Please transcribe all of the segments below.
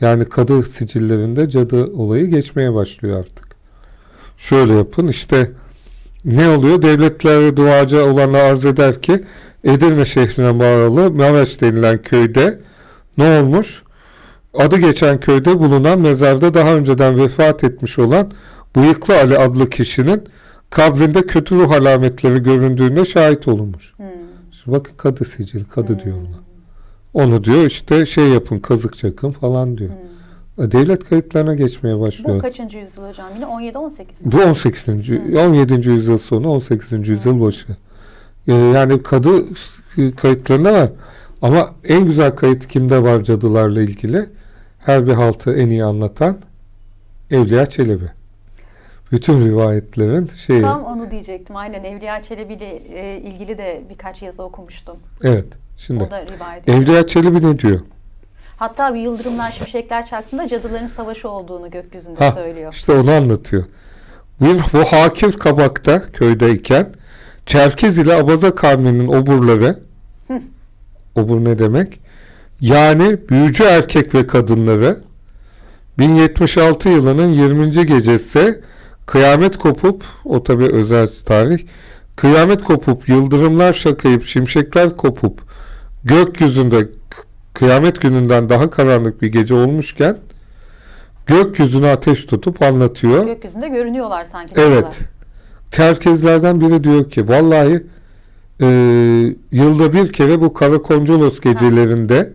Yani kadı sicillerinde cadı olayı geçmeye başlıyor artık. Şöyle yapın işte ne oluyor? Devletlere duacı olanlar arz eder ki Edirne şehrine bağlı Maraş denilen köyde ne olmuş? Adı geçen köyde bulunan mezarda daha önceden vefat etmiş olan Bıyıklı Ali adlı kişinin kabrinde kötü ruh alametleri göründüğüne şahit olunmuş. Hmm. Şimdi bakın kadı sicil, kadı diyor ona. Onu diyor işte şey yapın, kazık çakın falan diyor. E, Devlet kayıtlarına geçmeye Hmm. Bu başlıyor. kaçıncı yüzyıl hocam? Yine 17-18 mi? Bu 18. 17. yüzyıl sonu 18. yüzyıl başı. Ee, yani kadı kayıtlarında var. Ama en güzel kayıt kimde var cadılarla ilgili? Her bir haltı en iyi anlatan Evliya Çelebi. Bütün rivayetlerin şeyi. Tam onu diyecektim. Aynen Evliya Çelebi ile e, ilgili de birkaç yazı okumuştum. Evet. Şimdi. Evliya Çelebi ne diyor? Hatta bir yıldırımlar şimşekler çaktığında cadıların savaşı olduğunu gökyüzünde Ha, söylüyor. işte onu anlatıyor. Bir bu Hakir Kabak'ta köydeyken Çerkez ile Abaza kavminin oburları obur ne demek? Yani büyücü erkek ve kadınları 1076 yılının 20. gecesi kıyamet kopup o tabi özel tarih kıyamet kopup yıldırımlar şakayıp şimşekler kopup gökyüzünde kıyamet gününden daha karanlık bir gece olmuşken gökyüzüne ateş tutup anlatıyor. Gökyüzünde görünüyorlar sanki. Evet. cadılar. Çerkezlerden biri diyor ki vallahi e, yılda bir kere bu Karakoncolos gecelerinde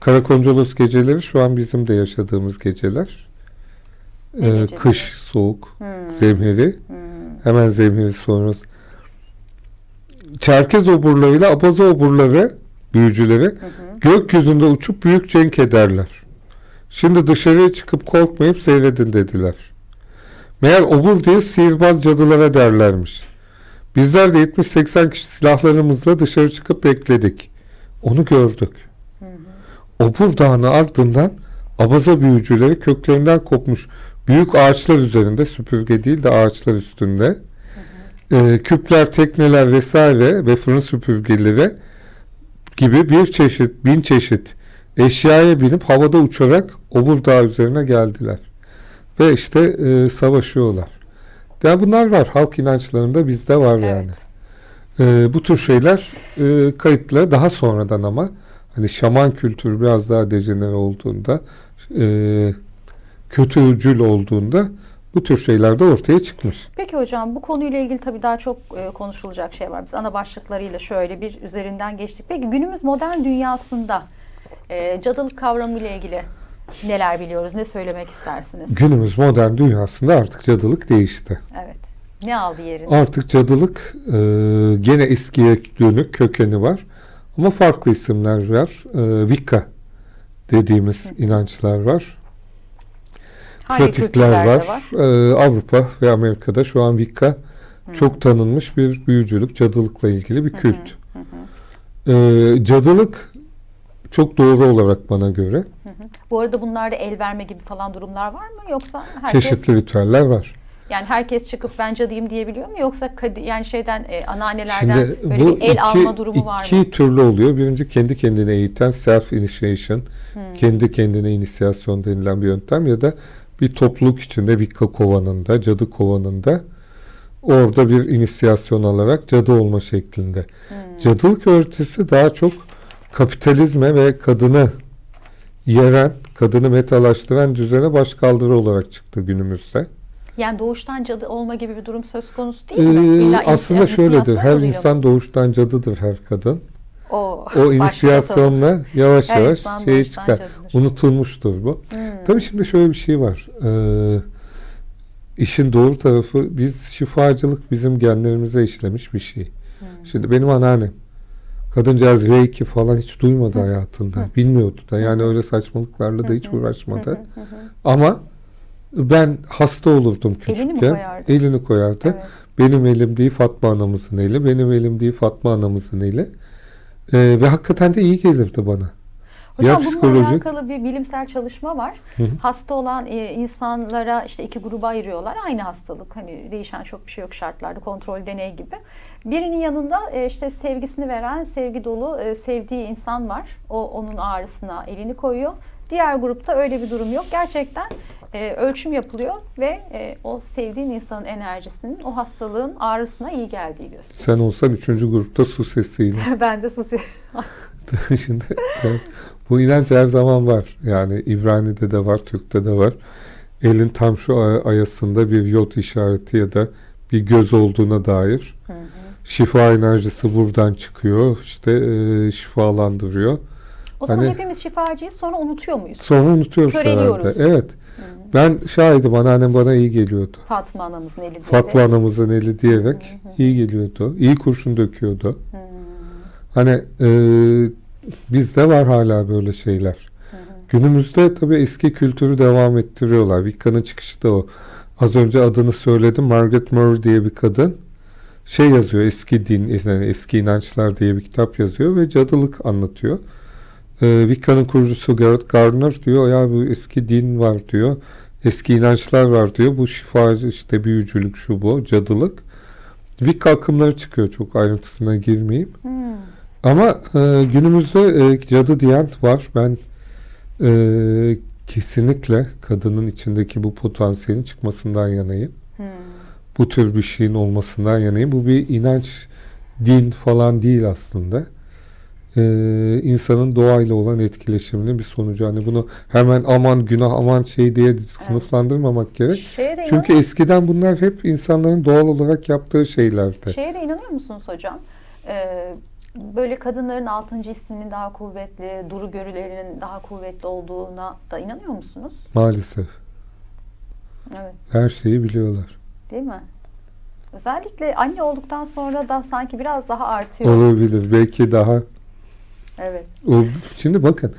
Karakoncolos geceleri şu an bizim de yaşadığımız geceler. Ne E, geceleri? kış, soğuk, Hmm. zemheri. Hmm. Hemen zemheri sonrası. Çerkez oburlarıyla Abaza oburları, büyücüleri gökyüzünde uçup büyük cenk ederler. Şimdi dışarıya çıkıp korkmayıp seyredin dediler. Meğer obur diye sihirbaz cadılara derlermiş. Bizler de 70-80 kişi silahlarımızla dışarı çıkıp bekledik. Onu gördük. Obur Dağı'nın ardından abaza büyücüleri köklerinden kopmuş büyük ağaçlar üzerinde süpürge değil de ağaçlar üstünde e, küpler, tekneler vesaire ve fırın süpürgeleri gibi bir çeşit, bin çeşit eşyaya binip havada uçarak Obur Dağı üzerine geldiler. Ve işte e, savaşıyorlar. Ya bunlar var. Halk inançlarında bizde var yani. Evet. E, bu tür şeyler e, kayıtlı daha sonradan ama hani şaman kültürü biraz daha dejenere olduğunda e, kötücül olduğunda bu tür şeyler de ortaya çıkmış. Peki hocam bu konuyla ilgili tabii daha çok e, konuşulacak şey var. Biz ana başlıklarıyla şöyle bir üzerinden geçtik. Peki günümüz modern dünyasında e, cadılık kavramı ile ilgili neler biliyoruz? Ne söylemek istersiniz? Günümüz modern dünyasında artık cadılık değişti. Evet. Ne aldı yerini? Artık cadılık e, gene eskiye dönük kökeni var. Ama farklı isimler var. E, Wicca dediğimiz inançlar var. Hangi pratikler kültürlerde var. E, Avrupa ve Amerika'da şu an Wicca çok tanınmış bir büyücülük, cadılıkla ilgili bir kült. E, cadılık çok doğru olarak bana göre Bu arada bunlarda el verme gibi falan durumlar var mı? Yoksa herkes çeşitli ritüeller var. yani herkes çıkıp ben cadıyım diyebiliyor mu? Yoksa kadi, yani şeyden e, anneannelerden Şimdi böyle bu bir el iki, alma durumu var iki mı? türlü oluyor. Birinci kendi kendine eğiten self initiation, Hmm. kendi kendine inisiyasyon denilen bir yöntem ya da bir topluluk içinde Wicca kovanında, cadı kovanında orada bir inisiyasyon alarak cadı olma şeklinde. Hmm. Cadılık öğretisi daha çok kapitalizme ve kadını yeren, kadını metalaştıran düzene başkaldırı olarak çıktı günümüzde. Yani doğuştan cadı olma gibi bir durum söz konusu değil Ee? İlla aslında şöyledir. Her oluyor insan doğuştan cadıdır her kadın. o, O inisiyasyonla yavaş yavaş şeye doğuştan çıkar. cadıdır. Unutulmuştur bu. Hmm. Tabii şimdi şöyle bir şey var. Ee, işin doğru tarafı biz şifacılık bizim genlerimize işlemiş bir şey. Hmm. Şimdi benim anneannem kadıncağız Reiki falan hiç duymadı hayatında. Bilmiyordu da. Yani öyle saçmalıklarla da hiç uğraşmadı. Ama ben hasta olurdum Elini küçükken. koyardı? Elini koyardı. Evet. Benim elim değil Fatma anamızın eli. Benim elim değil Fatma anamızın eli. Ee, ve hakikaten de iyi gelirdi bana. Hocam Ya bununla psikolojik- alakalı bir bilimsel çalışma var. Hasta olan e, insanlara işte iki gruba ayırıyorlar. Aynı hastalık. Hani değişen çok bir şey yok şartlarda. Kontrol deney gibi. Birinin yanında e, işte sevgisini veren, sevgi dolu, e, sevdiği insan var. O onun ağrısına elini koyuyor. Diğer grupta öyle bir durum yok. Gerçekten e, ölçüm yapılıyor ve e, o sevdiğin insanın enerjisinin o hastalığın ağrısına iyi geldiği gösteriyor. Sen olsan üçüncü grupta su sesiyle. ben de sus. Şimdi tabii bu inanç her zaman var. Yani İbrani'de de var, Türk'te de var. Elin tam şu ay- ayasında bir yot işareti ya da bir göz olduğuna dair. Hı hı. Şifa enerjisi buradan çıkıyor. İşte e, şifalandırıyor. O zaman Hani- hepimiz şifacıyız sonra unutuyor muyuz? Sonra unutuyoruz herhalde. Evet. Ben şahidim. Anneannem bana iyi geliyordu. Fatma anamızın elinde. Fatma anamızın eli diyerek iyi geliyordu. İyi kurşun döküyordu. Hı. Hani e, bizde var hala böyle şeyler. Günümüzde tabii eski kültürü devam ettiriyorlar. Wicca'nın çıkışı da o. Az önce adını söyledim. Margaret Murray diye bir kadın. Şey yazıyor eski din, yani eski inançlar diye bir kitap yazıyor ve cadılık anlatıyor. Ee, Wicca'nın kurucusu Garrett Gardner diyor ya bu eski din var diyor. Eski inançlar var diyor. Bu şifacı işte büyücülük şu bu cadılık. Wicca akımları çıkıyor çok ayrıntısına girmeyeyim. Hmm. Ama e, günümüzde e, cadı diyen var. Ben e, kesinlikle kadının içindeki bu potansiyelin çıkmasından yanayım. Hmm. Bu tür bir şeyin olmasından yanayım. Bu bir inanç, din falan değil aslında. E, insanın doğayla olan etkileşiminin bir sonucu. Hani bunu hemen aman günah aman şey diye sınıflandırmamak gerek. Şeye de, Çünkü eskiden bunlar hep insanların doğal olarak yaptığı şeylerdi. Şeye de inanıyor musunuz hocam? Ee, böyle kadınların altıncı hissinin daha kuvvetli, duru görülerinin daha kuvvetli olduğuna da inanıyor musunuz? Maalesef. Evet, Her şeyi biliyorlar. değil mi? Özellikle anne olduktan sonra da sanki biraz daha artıyor. Olabilir. Belki daha Evet. Şimdi bakın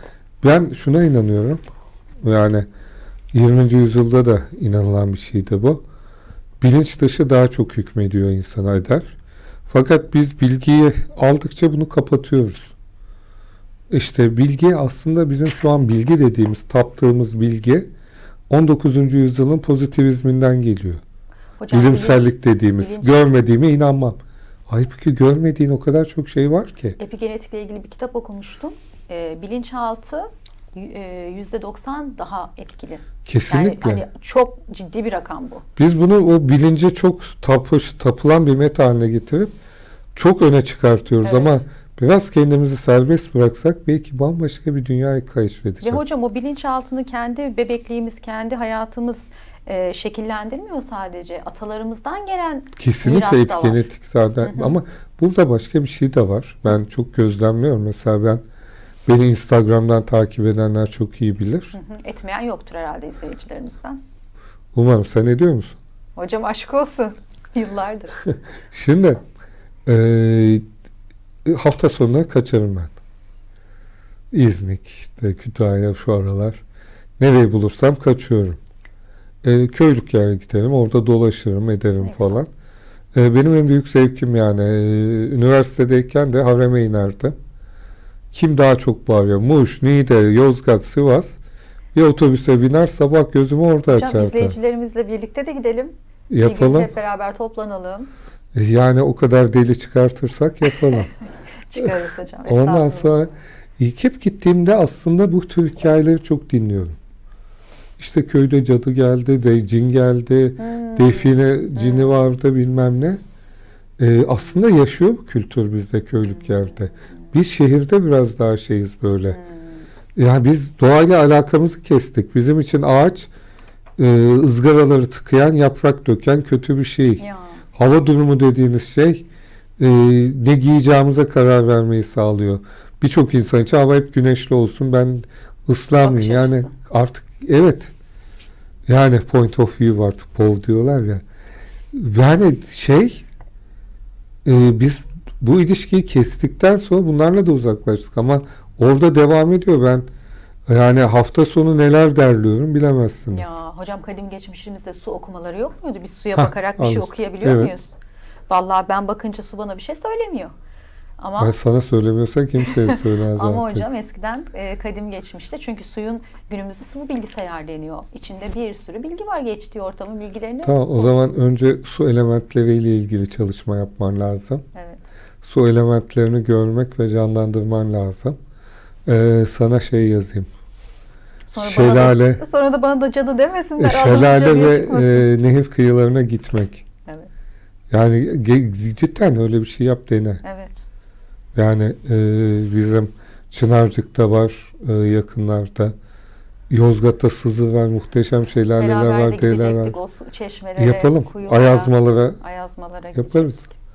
ben şuna inanıyorum. Yani 20. yüzyılda da inanılan bir şeydi bu. Bilinç dışı daha çok hükmediyor insana eder. Fakat biz bilgiyi aldıkça bunu kapatıyoruz. İşte bilgi aslında bizim şu an bilgi dediğimiz, taptığımız bilgi 19. yüzyılın pozitivizminden geliyor. Hocam Bilimsellik dediğimiz. bilinç- Görmediğime inanmam. Halbuki görmediğin o kadar çok şey var ki. epigenetikle ilgili bir kitap okumuştum. Ee, bilinçaltı e, %90 daha etkili. Kesinlikle. Yani hani çok ciddi bir rakam bu. Biz bunu o bilince çok tapış, tapılan bir meta haline getirip çok öne çıkartıyoruz Evet. ama biraz kendimizi serbest bıraksak belki bambaşka bir dünyayı Ve keşfedeceğiz. hocam o bilinçaltını kendi bebekliğimiz, kendi hayatımız e, şekillendirmiyor sadece. Atalarımızdan gelen Kesinlikle miras da var. epigenetik zaten ama burada başka bir şey de var. Ben çok gözlemliyorum. Mesela ben beni Instagram'dan takip edenler çok iyi bilir. Hı hı, etmeyen yoktur herhalde izleyicilerimizden. Umarım sen ediyor musun? Hocam aşk olsun. Yıllardır. Şimdi eee, hafta sonuna kaçarım ben. İznik, işte Kütahya şu aralar. Nereyi bulursam kaçıyorum. Eee köylük yere giderim. Orada dolaşırım, ederim güzel. falan. Eee, benim en büyük zevkim yani. eee, üniversitedeyken de hareme inerdim. Kim daha çok bağırıyor? Muş, Niğde, Yozgat, Sivas. Bir otobüse biner sabah gözümü orada Hocam açardım. izleyicilerimizle birlikte de gidelim. Bir gün Yapalım. hep beraber toplanalım. Yani o kadar deli çıkartırsak yapalım. Çıkarız hocam. Ondan sonra ilk hep gittiğimde aslında bu tür hikayeleri çok dinliyorum. İşte köyde cadı geldi, de cin geldi, Hmm. define cini vardı bilmem ne. Ee, aslında yaşıyor bu kültür bizde köylük yerde. Biz şehirde biraz daha şeyiz böyle. Hmm. Yani biz doğayla alakamızı kestik. Bizim için ağaç e, ızgaraları tıkayan, yaprak döken kötü bir şey. Ya. Hava durumu dediğiniz şey e, ne giyeceğimize karar vermeyi sağlıyor. Birçok insan için hava hep güneşli olsun ben ıslanmayayım. Yani artık evet yani point of view artık POV diyorlar ya. Yani şey e, biz bu ilişkiyi kestikten sonra bunlarla da uzaklaştık ama orada devam ediyor. Ben yani hafta sonu neler derliyorum bilemezsiniz. Ya hocam kadim geçmişimizde su okumaları yok muydu? Biz suya Hah, bakarak bir şey işte. okuyabiliyor Evet. muyuz? Vallahi ben bakınca su bana bir şey söylemiyor. Ama Ben sana söylemiyorsa kimseye söyler zaten. ama hocam eskiden e, kadim geçmişte çünkü suyun günümüzde sıvı bilgisayar deniyor. İçinde bir sürü bilgi var geçtiği ortamın bilgilerini. Tamam o zaman önce su elementleriyle ilgili çalışma yapman lazım. Evet. Su elementlerini görmek ve canlandırman lazım. Ee, sana şey yazayım. Sonra Şelale. Bana da, sonra da bana da cadı demesinler. E, şelale ve e, nehir kıyılarına gitmek. Yani cidden öyle bir şey yap dene. Evet. Yani e, bizim Çınarcık'ta var e, yakınlarda. Yozgat'ta Sızı var, muhteşem Beraber de var, dereler var. Yapalım. kuyulara, Ayazmalara ayazmalara yaparız. gidecektik.